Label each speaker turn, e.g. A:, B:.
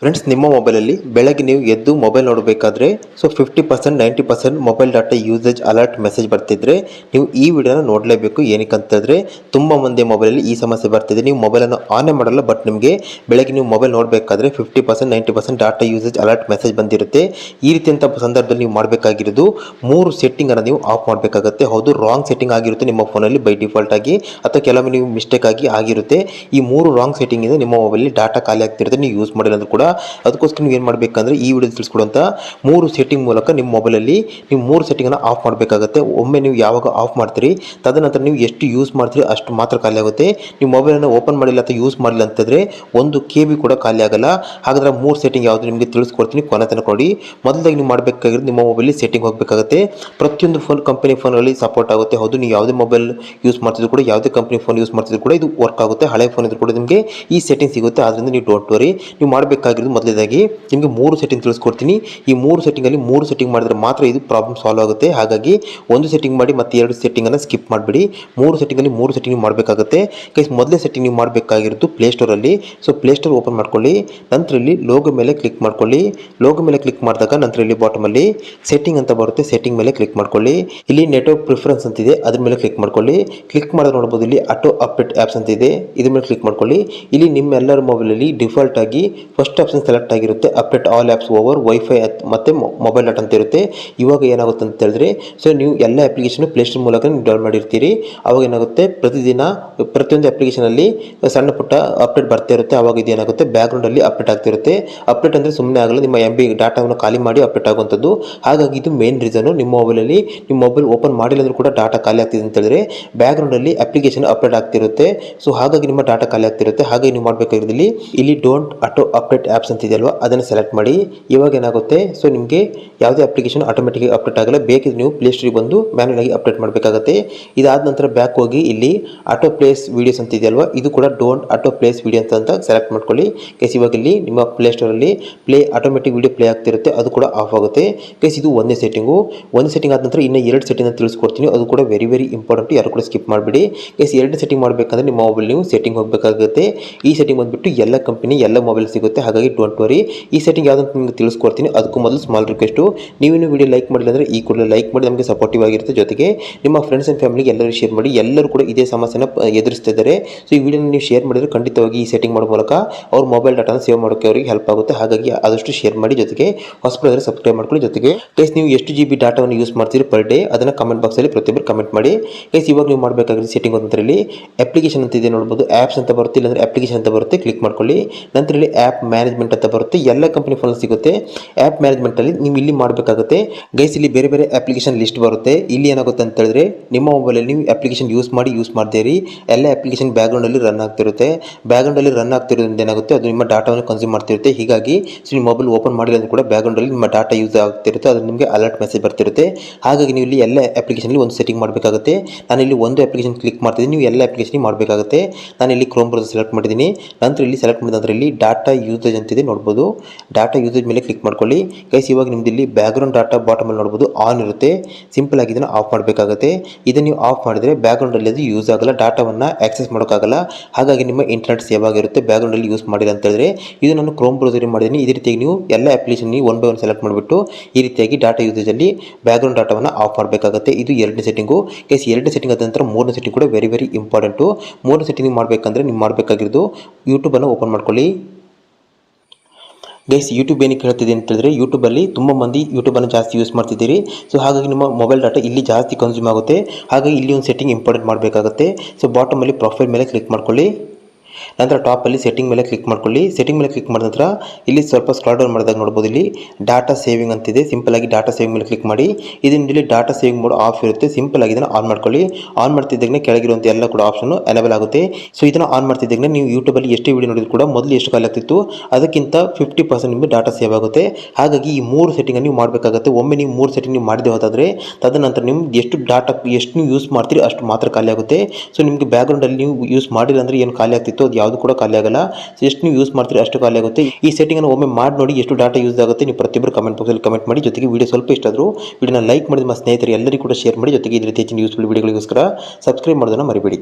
A: Friends ನಿಮ್ಮ ಮೊಬೈಲಲ್ಲಿ ಬೆಳಗ್ಗೆ ನೀವು ಎದ್ದು ಮೊಬೈಲ್ ನೋಡಬೇಕಾದ್ರೆ so fifty percent ninety percent mobile data usage alert message ಬರ್ತಿದ್ರೆ, ನೀವು ಈ ವಿಡಿಯೋನ ನೋಡಲೇಬೇಕು ಏನಕ್ಕೆ ಅಂತಂದರೆ ತುಂಬ ಮಂದಿ ಮೊಬೈಲಲ್ಲಿ ಈ ಸಮಸ್ಯೆ ಬರ್ತಿದೆ. ನೀವು ಮೊಬೈಲನ್ನು ಆನೇ ಮಾಡಲ್ಲ ಬಟ್ ನಿಮಗೆ ಬೆಳಗ್ಗೆ ನೀವು ಮೊಬೈಲ್ ನೋಡಬೇಕಾದ್ರೆ fifty percent ninety percent data usage alert message ಬಂದಿರುತ್ತೆ. ಈ ರೀತಿಯಂಥ ಸಂದರ್ಭದಲ್ಲಿ ನೀವು ಮಾಡಬೇಕಾಗಿರೋದು, ಮೂರು ಸೆಟ್ಟಿಂಗನ್ನು ನೀವು ಆಫ್ ಮಾಡಬೇಕಾಗುತ್ತೆ. ಹೌದು ರಾಂಗ್ ಸೆಟ್ಟಿಂಗ್ ಆಗಿರುತ್ತೆ ನಿಮ್ಮ ಫೋನಲ್ಲಿ ಬೈ ಡಿಫಾಲ್ಟ್ ಆಗಿ, ಅಥವಾ ಕೆಲವೊಮ್ಮೆ ನೀವು ಮಿಸ್ಟೇಕ್ ಆಗಿ ಆಗಿರುತ್ತೆ. ಈ ಮೂರು ರಾಂಗ್ ಸೆಟ್ಟಿಂಗ್ ಇದೆ ನಿಮ್ಮ ಮೊಬೈಲಲ್ಲಿ ಡಾಟಾ ಖಾಲಿ ಆಗ್ತಿರುತ್ತೆ. ನೀವು ಯೂಸ್ ಮಾಡಿಲ್ಲ ಅಂದ್ರೂ ಅದಕ್ಕೋಸ್ಕರ ನೀವು ಏನು ಮಾಡಬೇಕಂದ್ರೆ ಈ ವಿಡಿಯೋ ತಿಳಿಸ್ಕೊಡುವಂಥ ಮೂರು ಸೆಟ್ಟಿಂಗ್ ಮೂಲಕ ನಿಮ್ಮ ಮೊಬೈಲಲ್ಲಿ ನೀವು ಮೂರು ಸೆಟ್ಟಿಂಗನ್ನು ಆಫ್ ಮಾಡಬೇಕಾಗುತ್ತೆ. ಒಮ್ಮೆ ನೀವು ಯಾವಾಗ ಆಫ್ ಮಾಡ್ತೀರಿ, ತದನಂತರ ನೀವು ಎಷ್ಟು ಯೂಸ್ ಮಾಡ್ತೀರಿ ಅಷ್ಟು ಮಾತ್ರ ಖಾಲಿ ಆಗುತ್ತೆ. ನೀವು ಮೊಬೈಲನ್ನು ಓಪನ್ ಮಾಡಿಲ್ಲ ಅಥವಾ ಯೂಸ್ ಮಾಡಿಲ್ಲ ಅಂತಂದರೆ ಒಂದು ಕೆ ಕೂಡ ಖಾಲಿ ಆಗಲ್ಲ. ಹಾಗಾದ್ರೆ ಮೂರು ಸೆಟ್ಟಿಂಗ್ ಯಾವುದು ನಿಮಗೆ ತಿಳಿಸ್ಕೊಡ್ತೀನಿ ಕೊನೆ ತನಕ ನೋಡಿ. ಮೊದಲಾಗಿ ನೀವು ಮಾಡಬೇಕಾಗಿರೋದು ನಿಮ್ಮ ಮೊಬೈಲಲ್ಲಿ ಸೆಟ್ಟಿಂಗ್ ಹೋಗಬೇಕಾಗುತ್ತೆ. ಪ್ರತಿಯೊಂದು ಫೋನ್ ಕಂಪನಿ ಫೋನಲ್ಲಿ ಸಪೋರ್ಟ್ ಆಗುತ್ತೆ. ಹೌದು, ನೀವು ಯಾವುದೇ ಮೊಬೈಲ್ ಯೂಸ್ ಮಾಡ್ತಿದ್ರು ಕೂಡ, ಯಾವುದೇ ಕಂಪನಿ ಫೋನ್ ಯೂಸ್ ಮಾಡ್ತಿದ್ರು ಕೂಡ ಇದು ವರ್ಕ್ ಆಗುತ್ತೆ. ಹಳೆ ಫೋನ್ ಇದ್ರೂ ಕೂಡ ನಿಮಗೆ ಈ ಸೆಟ್ಟಿಂಗ್ ಸಿಗುತ್ತೆ. ಆದ್ದರಿಂದ ನೀವು ಡೋಂಟ್ ವರಿ ನೀವು ಮಾಡಬೇಕಾಗಿರೋದು ಮೊದಲೇದಾಗಿ ನಿಮಗೆ ಮೂರು ಸೆಟ್ಟಿಂಗ್ ತಿಳಿಸ್ಕೊಡ್ತೀನಿ. ಈ ಮೂರು ಸೆಟ್ಟಿಂಗಲ್ಲಿ ಮೂರು ಸೆಟ್ಟಿಂಗ್ ಮಾಡಿದ್ರೆ ಮಾತ್ರ ಇದು ಪ್ರಾಬ್ಲಮ್ ಸಾಲ್ವ್ ಆಗುತ್ತೆ. ಹಾಗಾಗಿ ಒಂದು ಸೆಟ್ಟಿಂಗ್ ಮಾಡಿ ಮತ್ತೆ ಎರಡು ಸೆಟ್ಟಿಂಗನ್ನು ಸ್ಕಿಪ್ ಮಾಡಿಬಿಡಿ. ಮೂರು ಸೆಟ್ಟಿಂಗಲ್ಲಿ ಮೂರು ಸೆಟ್ಟಿಂಗ್ ಮಾಡಬೇಕಾಗುತ್ತೆ. ಗೈಸ್ ಮೊದಲೇ ಸೆಟ್ಟಿಂಗ್ ನೀವು ಮಾಡಬೇಕಾಗಿರೋದು ಪ್ಲೇಸ್ಟೋರಲ್ಲಿ ಸೊ ಪ್ಲೇಸ್ಟೋರ್ ಓಪನ್ ಮಾಡ್ಕೊಳ್ಳಿ. ನಂತರ ಇಲ್ಲಿ ಲೋಗೋ ಮೇಲೆ ಕ್ಲಿಕ್ ಮಾಡ್ಕೊಳ್ಳಿ. ಲೋಗೋ ಮೇಲೆ ಕ್ಲಿಕ್ ಮಾಡಿದಾಗ ನಂತರ ಇಲ್ಲಿ ಬಾಟಮಲ್ಲಿ ಸೆಟ್ಟಿಂಗ್ ಅಂತ ಬರುತ್ತೆ. ಸೆಟ್ಟಿಂಗ್ ಮೇಲೆ ಕ್ಲಿಕ್ ಮಾಡ್ಕೊಳ್ಳಿ. ಇಲ್ಲಿ ನೆಟ್ವರ್ಕ್ ಪ್ರಿಫರೆನ್ಸ್ ಅಂತಿದೆ. ಅದ್ರ ಮೇಲೆ ಕ್ಲಿಕ್ ಮಾಡ್ಕೊಳ್ಳಿ. ಕ್ಲಿಕ್ ಮಾಡಿದ್ರೆ ನೋಡ್ಬೋದು ಇಲ್ಲಿ ಆಟೋ ಅಪ್ಡೇಟ್ ಆ್ಯಪ್ಸ್ ಅಂತ ಇದೆ ಇದ್ರ ಮೇಲೆ ಕ್ಲಿಕ್ ಮಾಡ್ಕೊಳ್ಳಿ. ಇಲ್ಲಿ ನಿಮ್ಮೆಲ್ಲರ ಮೊಬೈಲಲ್ಲಿ ಡಿಫಾಲ್ಟ್ ಆಗಿ ಫಸ್ಟ್ ಆಪ್ಷನ್ ಸೆಲೆಕ್ಟ್ ಆಗಿರುತ್ತೆ. Update all apps over WiFi ಮತ್ತು ಮೊಬೈಲ್ ಡಾಟ್ ಅಂತ ಇರುತ್ತೆ. ಇವಾಗ ಏನಾಗುತ್ತೆ ಅಂತ ಹೇಳಿದ್ರೆ ಸೊ ನೀವು ಎಲ್ಲ ಅಪ್ಲಿಕೇಶನ್ ಪ್ಲೇಸ್ಟೋರ್ ಮೂಲಕ ನೀವು ಡೌನ್ ಮಾಡಿರ್ತೀರಿ. ಅವಾಗ ಏನಾಗುತ್ತೆ? ಪ್ರತಿದಿನ, ಪ್ರತಿಯೊಂದು ಅಪ್ಲಿಕೇಶನಲ್ಲಿ ಸಣ್ಣ ಪುಟ್ಟ ಅಪ್ಡೇಟ್ ಬರ್ತಾ ಇರುತ್ತೆ. ಅವಾಗ ಇದು ಏನಾಗುತ್ತೆ? ಬ್ಯಾಕ್ಗ್ರೌಂಡಲ್ಲಿ ಅಪ್ಡೇಟ್ ಆಗ್ತಿರುತ್ತೆ ಅಪ್ಡೇಟ್ ಅಂದರೆ ಸುಮ್ಮನೆ ಆಗಲ್ಲ, ನಿಮ್ಮ ಎಂ ಬಿ ಡಾಟಾವನ್ನು ಖಾಲಿ ಮಾಡಿ ಅಪ್ಡೇಟ್ ಆಗುವಂಥದ್ದು. ಹಾಗಾಗಿ ಇದು ಮೇನ್ ರೀಸನು ನಿಮ್ಮ ಮೊಬೈಲಲ್ಲಿ ನಿಮ್ಮ ಮೊಬೈಲ್ ಓಪನ್ ಮಾಡಿಲ್ಲ ಅಂದರೂ ಕೂಡ ಡಾಟಾ ಖಾಲಿ ಆಗ್ತಿದೆ ಅಂತ ಹೇಳಿದ್ರೆ ಬ್ಯಾಕ್ಗ್ರೌಂಡಲ್ಲಿ ಅಪ್ಲಿಕೇಶನ್ ಅಪ್ಡೇಟ್ ಆಗ್ತಿರುತ್ತೆ. ಸೊ ಹಾಗಾಗಿ ನಿಮ್ಮ ಡಾಟಾ ಖಾಲಿ ಆಗ್ತಿರುತ್ತೆ. ಹಾಗಾಗಿ ನೀವು ಮಾಡಬೇಕಾಗಿರೋದು ಇಲ್ಲಿ ಡೋಂಟ್ ಆಟೋ ಅಪ್ಡೇಟ್ ಆ್ಯಪ್ಸ್ ಅಂತ ಇದೆಯಲ್ವ? ಅದನ್ನು ಸೆಲೆಕ್ಟ್ ಮಾಡಿ, ಇವಾಗ ಏನಾಗುತ್ತೆ? ಸೊ ನಿಮಗೆ ಯಾವುದೇ ಅಪ್ಲಿಕೇಶನ್ ಆಟೋಮೆಟಿಕ್ ಅಪ್ಡೇಟ್ ಆಗಲ್ಲ. ಬೇಕಿದ್ರೆ ನೀವು ಪ್ಲೇ ಸ್ಟೋರಿಗೆ ಬಂದು ಮ್ಯಾನ್ಯಲ್ ಆಗಿ ಅಪ್ಡೇಟ್ ಮಾಡಬೇಕಾಗುತ್ತೆ. ಇದಾದ ನಂತರ ಬ್ಯಾಕ್ ಹೋಗಿ ಇಲ್ಲಿ ಆಟೋ ಪ್ಲೇಸ್ ವೀಡಿಯೋಸ್ ಅಂತ ಇದೆಯಲ್ವ? ಇದು ಕೂಡ ಡೋಂಟ್ ಆಟೋ ಪ್ಲೇಸ್ ವೀಡಿಯೋ ಅಂತ ಸೆಲೆಕ್ಟ್ ಮಾಡ್ಕೊಳ್ಳಿ. ಕೇಸ್ ಇವಾಗ ಇಲ್ಲಿ ನಿಮ್ಮ ಪ್ಲೇಸ್ಟೋರಲ್ಲಿ ಪ್ಲೇ ಆಟೋಮೆಟಿಕ್ ವೀಡಿಯೋ ಪ್ಲೇ ಆಗ್ತಿರುತ್ತೆ. ಅದು ಕೂಡ ಆಫ್ ಆಗುತ್ತೆ. ಕೇಸ್ ಇದು ಒಂದೇ ಸೆಟ್ಟಿಂಗು ಒಂದು ಸೆಟ್ಟಿಂಗ್ ಆದ ನಂತರ ಇನ್ನು ಎರಡು ಸೆಟ್ಟಿಂಗ್ ಅಂತ ತಿಳಿಸ್ಕೊಡ್ತೀನಿ. ಅದು ಕೂಡ ವೆರಿ ವೆರಿ ಇಂಪಾರ್ಟೆಂಟ್ ಯಾರು ಕೂಡ ಸ್ಕಿಪ್ ಮಾಡಿಬಿಡಿ. ಕೇಸ್ ಎರಡು ಸೆಟ್ಟಿಂಗ್ ಮಾಡಬೇಕಂದ್ರೆ ನಿಮ್ಮ ಮೊಬೈಲ್ ನೀವು ಸೆಟ್ಟಿಂಗ್ ಹೋಗಬೇಕಾಗುತ್ತೆ. ಈ ಸೆಟ್ಟಿಂಗ್ ಬಂದುಬಿಟ್ಟು ಎಲ್ಲ ಕಂಪನಿ ಎಲ್ಲ ಮೊಬೈಲ್ ಸಿಗುತ್ತೆ. ಹಾಗಾಗಿ ಡೋಂಟ್ ವರಿ ಈ ಸೆಟ್ಟಿಂಗ್ ಯಾವುದಂತ ನಿಮಗೆ ತಿಳಿಸ್ಕೊಡ್ತೀನಿ. ಅದಕ್ಕೂ ಮೊದಲು ಸ್ಮಾಲ್ ರಿಕ್ವೆಸ್ಟು ನೀವೇನು ವಿಡಿಯೋ ಲೈಕ್ ಮಾಡಿಲ್ಲ ಅಂದರೆ ಈ ಕೂಡ ಲೈಕ್ ಮಾಡಿ ನಮಗೆ ಸಪೋರ್ಟಿವ್ ಆಗಿರುತ್ತೆ ಜೊತೆಗೆ ನಿಮ್ಮ ಫ್ರೆಂಡ್ಸ್ ಆ್ಯಂಡ್ ಫ್ಯಾಮಿಲಿಗೆ ಎಲ್ಲರೂ ಶೇರ್ ಮಾಡಿ ಎಲ್ಲರೂ ಕೂಡ ಇದೇ ಸಮಸ್ಯೆನ ಎದುರಿಸ್ತಿದ್ದಾರೆ ಸೊ ಈ ವಿಡಿಯೋನ ನೀವು ಶೇರ್ ಮಾಡಿದರೆ ಖಂಡಿತವಾಗಿ ಈ ಸೆಟ್ಟಿಂಗ್ ಮಾಡೋ ಮೂಲಕ ಅವ್ರ ಮೊಬೈಲ್ ಡಾಟಾನ ಸೇವ್ ಮಾಡೋಕ್ಕೆ ಅವರಿಗೆ ಹೆಲ್ಪ್ ಆಗುತ್ತೆ. ಹಾಗಾಗಿ ಆದಷ್ಟು ಶೇರ್ ಮಾಡಿ ಜೊತೆಗೆ ಹಾಸ್ಪಿಟಲ್ ಸಬ್ಸ್ಕ್ರೈಬ್ ಮಾಡ್ಕೊಳ್ಳಿ ಜೊತೆಗೆ. ಕೇಸ್ ನೀವು ಎಷ್ಟು ಜಿ ಬಿ ಡಾಟಾವನ್ನು ಯೂಸ್ ಮಾಡ್ತೀರಿ ಪರ್ ಡೇ ಅದನ್ನು ಕಮೆಂಟ್ ಬಾಕ್ಸಲ್ಲಿ ಪ್ರತಿಯೊಬ್ಬರು ಕಮೆಂಟ್ ಮಾಡಿ. ಕೇಸ್ ಇವಾಗ ನೀವು ಮಾಡಬೇಕಾಗಿರೋ ಸೆಟ್ಟಿಂಗ್ ಅಂತರಲ್ಲಿ ಅಪ್ಲಿಕೇಶನ್ ಅಂತ ಇದೆ ನೋಡ್ಬೋದು. ಆ್ಯಪ್ಸ್ ಅಂತ ಬರುತ್ತೆ ಇಲ್ಲಾಂದರೆ ಅಪ್ಲಿಕೇಶನ್ ಅಂತ ಬರುತ್ತೆ. ಕ್ಲಿಕ್ ಮಾಡ್ಕೊಳ್ಳಿ. ನಂತರ ಆ್ಯಪ್ ಮ್ಯಾನೇಜ್ಮೆಂಟ್ ಅಂತ ಬರುತ್ತೆ, ಎಲ್ಲ ಕಂಪನಿ ಫೋನಲ್ಲಿ ಸಿಗುತ್ತೆ. ಆ್ಯಪ್ ಮ್ಯಾನೇಜ್ಮೆಂಟಲ್ಲಿ ನೀವು ಇಲ್ಲಿ ಮಾಡಬೇಕಾಗುತ್ತೆ. ಗೈಸ್ ಇಲ್ಲಿ ಬೇರೆ ಬೇರೆ ಅಪ್ಲಿಕೇಶನ್ ಲಿಸ್ಟ್ ಬರುತ್ತೆ. ಇಲ್ಲಿ ಏನಾಗುತ್ತೆ ಅಂತ ಹೇಳಿದ್ರೆ, ನಿಮ್ಮ ಮೊಬೈಲಲ್ಲಿ ನೀವು ಅಪ್ಲಿಕೇಶನ್ ಯೂಸ್ ಮಾಡಿ ಯೂಸ್ ಮಾಡ್ತೀರಿ ಎಲ್ಲ ಅಪ್ಲಿಕೇಶನ್ ಬ್ಯಾಗ್ರೌಂಡಲ್ಲಿ ರನ್ ಆಗ್ತಿರುತ್ತೆ. ಬ್ಯಾಗ್ರೌಂಡಲ್ಲಿ ರನ್ ಆಗ್ತಿರೋದ್ರಿಂದ ಏನಾಗುತ್ತೆ, ಅದು ನಿಮ್ಮ ಡಾಟಾವನ್ನು ಕನ್ಸ್ಯೂಮ್ ಮಾಡ್ತಿರುತ್ತೆ. ಹೀಗಾಗಿ, ಸೊ ನಿಮ್ಮ ಮೊಬೈಲ್ ಓಪನ್ ಮಾಡಿಲ್ಲ ಅಂದ್ರೂ ಕೂಡ ಬ್ಯಾಗ್ರೌಂಡಲ್ಲಿ ನಿಮ್ಮ ಡಾಟಾ ಯೂಸ್ ಆಗ್ತಿರುತ್ತೆ. ಅದು ನಿಮಗೆ ಅಲರ್ಟ್ ಮೆಸೇಜ್ ಬರ್ತಿರುತ್ತೆ. ಹಾಗಾಗಿ ನೀವು ಇಲ್ಲಿ ಎಲ್ಲ ಅಪ್ಲಿಕೇಶನಲ್ಲಿ ಒಂದು ಸೆಟ್ಟಿಂಗ್ ಮಾಡಬೇಕಾಗುತ್ತೆ. ನಾನು ಇಲ್ಲಿ ಒಂದು ಅಪ್ಲಿಕೇಶನ್ ಕ್ಲಿಕ್ ಮಾಡ್ತಿದ್ದೀನಿ. ನೀವು ಎಲ್ಲ ಅಪ್ಲಿಕೇಶನ್ ಮಾಡಬೇಕಾಗುತ್ತೆ. ನಾನು ಇಲ್ಲಿ ಕ್ರೋಮ್ ಬ್ರೌಸರ್ ಸೆಲೆಕ್ಟ್ ಮಾಡಿದ್ದೀನಿ. ನಂತರ ಇಲ್ಲಿ ಸೆಲೆಕ್ಟ್ ಮಾಡಿದ ನಂತರ ಇಲ್ಲಿ ಡಾಟಾ ಯೂಸೇಜ್ ಅಂತಿದೆ ನೋಡ್ಬೋದು. ಡಾಟಾ ಯೂಸೇಜ್ ಮೇಲೆ ಕ್ಲಿಕ್ ಮಾಡ್ಕೊಳ್ಳಿ. ಗೈಸ್ ಇವಾಗ ನಿಮ್ದು ಇಲ್ಲಿ ಬ್ಯಾಕ್ಗ್ರೌಂಡ್ ಡಾಟಾ ಬಾಟಮಲ್ಲಿ ನೋಡ್ಬೋದು ಆನ್ ಇರುತ್ತೆ. ಸಿಂಪಲ್ ಆಗಿ ಇದನ್ನು ಆಫ್ ಮಾಡಬೇಕಾಗುತ್ತೆ. ಇದನ್ನು ನೀವು ಆಫ್ ಮಾಡಿದರೆ ಬ್ಯಾಕ್ಗ್ರೌಂಡಲ್ಲಿ ಅದು ಯೂಸ್ ಆಗಲ್ಲ ಡಾಟಾವನ್ನು ಆಕ್ಸೆಸ್ ಮಾಡೋಕ್ಕಾಗಲ್ಲ. ಹಾಗಾಗಿ ನಿಮ್ಮ ಇಂಟರ್ನೆಟ್ ಸೇವ್ ಆಗಿರುತ್ತೆ. ಬ್ಯಾಕ್ಗ್ರೌಂಡಲ್ಲಿ ಯೂಸ್ ಮಾಡಿಲ್ಲ ಅಂತ ಹೇಳಿದ್ರೆ ಇದು ನಾನು ಕ್ರೋಮ್ ಬ್ರೌಸರ್ ಮಾಡಿದ್ದೀನಿ. ಇದೇ ರೀತಿಯಾಗಿ ನೀವು ಎಲ್ಲ ಅಪ್ಲಿಕೇಶನ್ ನೀವು ಒನ್ ಬೈ ಒನ್ ಸೆಲೆಕ್ಟ್ ಮಾಡಿಬಿಟ್ಟು ಈ ರೀತಿಯಾಗಿ ಡಾಟಾ ಯೂಸೇಜಲ್ಲಿ ಬ್ಯಾಕ್ಗ್ರೌಂಡ್ ಡಾಟಾವನ್ನು ಆಫ್ ಮಾಡಬೇಕಾಗುತ್ತೆ. ಇದು ಎರಡನೇ ಸೆಟ್ಟಿಂಗು ಕೇಸ್ ಎರಡನೇ ಸೆಟ್ಟಿಂಗ್ ಆದ ನಂತರ ಮೂರನೇ ಸೆಟ್ಟಿಂಗ್ ಕೂಡ ವೆರಿ ವೆರಿ ಇಂಪಾರ್ಟೆಂಟು ಮೂರನೇ ಸೆಟ್ಟಿಂಗ್ ಮಾಡಬೇಕಂದ್ರೆ ನೀವು ಮಾಡಬೇಕಾಗಿರೋದು ಯೂಟ್ಯೂಬನ್ನು ಓಪನ್ ಮಾಡ್ಕೊಳ್ಳಿ. ಗೈಸ್ ಯೂಟ್ಯೂಬ್ ಏನಕ್ಕೆ ಹೇಳ್ತಿದೆ ಅಂತ ಹೇಳಿದ್ರೆ ಯೂಟ್ಯೂಬಲ್ಲಿ ತುಂಬ ಮಂದಿ ಯೂಟ್ಯೂಬನ್ನು ಜಾಸ್ತಿ ಯೂಸ್ ಮಾಡ್ತಿದ್ದೀರಿ. ಸೊ ಹಾಗಾಗಿ ನಿಮ್ಮ ಮೊಬೈಲ್ ಡಾಟಾ ಇಲ್ಲಿ ಜಾಸ್ತಿ ಕನ್ಸ್ಯೂಮ್ ಆಗುತ್ತೆ. ಹಾಗಾಗಿ ಇಲ್ಲಿ ಒಂದು ಸೆಟ್ಟಿಂಗ್ ಇಂಪಾರ್ಟೆಂಟ್ ಮಾಡಬೇಕಾಗುತ್ತೆ. ಸೊ ಬಾಟಮಲ್ಲಿ ಪ್ರೊಫೈಲ್ ಮೇಲೆ ಕ್ಲಿಕ್ ಮಾಡ್ಕೊಳ್ಳಿ. ನಂತರ ಟಾಪಲ್ಲಿ ಸೆಟ್ಟಿಂಗ್ ಮೇಲೆ ಕ್ಲಿಕ್ ಮಾಡ್ಕೊಳ್ಳಿ. ಸೆಟ್ಟಿಂಗ್ ಮೇಲೆ ಕ್ಲಿಕ್ ಮಾಡಿದ ನಂತರ ಇಲ್ಲಿ ಸ್ವಲ್ಪ ಸ್ಕ್ರಾಲ್ ಡೌನ್ ಮಾಡಿದಾಗ ನೋಡ್ಬೋದು ಇಲ್ಲಿ ಡಾಟಾ ಸೇವಿಂಗ್ ಅಂತಿದೆ. ಸಿಂಪಲ್ ಆಗಿ ಡಾಟಾ ಸೇವಿಂಗ್ ಮೇಲೆ ಕ್ಲಿಕ್ ಮಾಡಿ. ಇದರಿಂದ ಇಲ್ಲಿ ಡಾಟಾ ಸೇವಿಂಗ್ ಮೋಡ್ ಆಫ್ ಇರುತ್ತೆ. ಸಿಂಪಲ್ ಆಗಿ ಇದನ್ನು ಆನ್ ಮಾಡ್ಕೊಳ್ಳಿ. ಆನ್ ಮಾಡ್ತಿದ್ದಾಗೆ ಕೆಳಗಿರುವಂಥ ಎಲ್ಲ ಕೂಡ ಆಪ್ಷನ್ ಎನೇಬಲ್ ಆಗುತ್ತೆ. ಸೊ ಇದನ್ನು ಆನ್ ಮಾಡ್ತಿದ್ದಾಗೆ ನೀವು ಯೂಟ್ಯೂಬಲ್ಲಿ ಎಷ್ಟು ವಿಡಿಯೋ ನೋಡಿದ್ರು ಕೂಡ ಮೊದಲು ಎಷ್ಟು ಖಾಲಿ ಆಗ್ತಿತ್ತು, ಅದಕ್ಕಿಂತ ಫಿಫ್ಟಿ ಪರ್ಸೆಂಟ್ ನಿಮಗೆ ಡಾಟಾ ಸೇವ್ ಆಗುತ್ತೆ. ಹಾಗಾಗಿ ಈ ಮೂರು ಸೆಟ್ಟಿಂಗ್ ನೀವು ಮಾಡಬೇಕಾಗುತ್ತೆ. ಒಮ್ಮೆ ನೀವು ಮೂರು ಸೆಟ್ಟಿಂಗ್ ನೀವು ಮಾಡಿದೆ ಹೋದಾದರೆ ತದನಂತರ ನಿಮ್ಗೆ ಎಷ್ಟು ಡಾಟಾ ಎಷ್ಟು ನೀವು ಯೂಸ್ ಮಾಡ್ತೀರಿ ಅಷ್ಟು ಮಾತ್ರ ಖಾಲಿ ಆಗುತ್ತೆ. ಸೊ ನಿಮಗೆ ಬ್ಯಾಕ್ಗ್ರೌಂಡಲ್ಲಿ ನೀವು ಯೂಸ್ ಮಾಡಿಲ್ಲ ಅಂದರೆ ಏನು ಖಾಲಿ ಆಗ್ತಿತ್ತು? ಯಾವುದು ಕೂಡ ಖಾಲಿ ಆಗಲ್ಲ. ಎಷ್ಟು ನೀವು ಯೂಸ್ ಮಾಡ್ತೀರಿ ಅಷ್ಟು ಖಾಲಿ ಆಗುತ್ತೆ. ಈ ಸೆಟ್ಟಿಂಗನ್ನು ಒಮ್ಮೆ ಮಾಡಿ ನೋಡಿ ಎಷ್ಟು ಡಾಟಾ ಯೂಸ್ ಆಗುತ್ತೆ. ನೀವು ಪ್ರತಿಯೊಬ್ಬರು ಕಮೆಂಟ್ ಬಾಕ್ಸಲ್ಲಿ ಕಮೆಂಟ್ ಮಾಡಿ. ಜೊತೆಗೆ ವಿಡಿಯೋ ಸ್ವಲ್ಪ ಇಷ್ಟ ಆದರೂ ವಿಡಿಯೋನ ಲೈಕ್ ಮಾಡಿ ನಿಮ್ಮ ಸ್ನೇಹಿತರು ಎಲ್ಲರಿಗೂ ಕೂಡ ಶೇರ್ ಮಾಡಿ. ಜೊತೆಗೆ ಇದೇ ರೀತಿ ಹೆಚ್ಚಿನ ಯೂಸ್ಫುಲ್ ವಿಡಿಯೋಗಳಿಗೋಸ್ಕರ ಸಬ್ಸ್ಕ್ರೈಬ್ ಮಾಡೋದನ್ನು ಮರಿಬೇಡಿ.